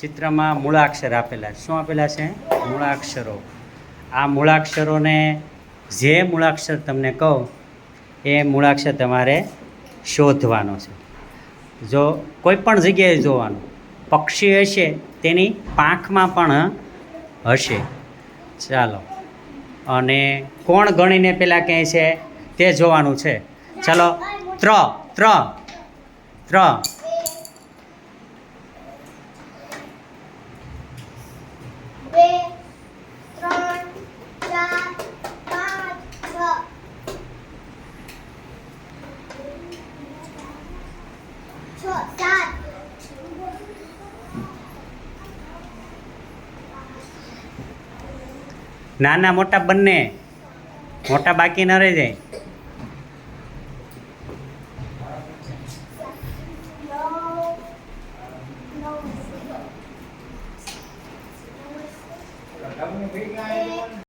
ચિત્રમાં મૂળાક્ષર આપેલા શું આપેલા છે? મૂળાક્ષરો. આ મૂળાક્ષરોને જે મૂળાક્ષર તમને કહું, એ મૂળાક્ષર તમારે શોધવાનો છે. જો કોઈ પણ જગ્યાએ જોવાનું, પક્ષી હશે, તેની પાંખમાં પણ હશે. ચાલો. અને કોણ ગણીને પેલા કહે છે? તે જોવાનું છે. ચાલો. ત્ર ત્ર ત્ર. નાના મોટા બંને મોટા બાકી ન રહી જાય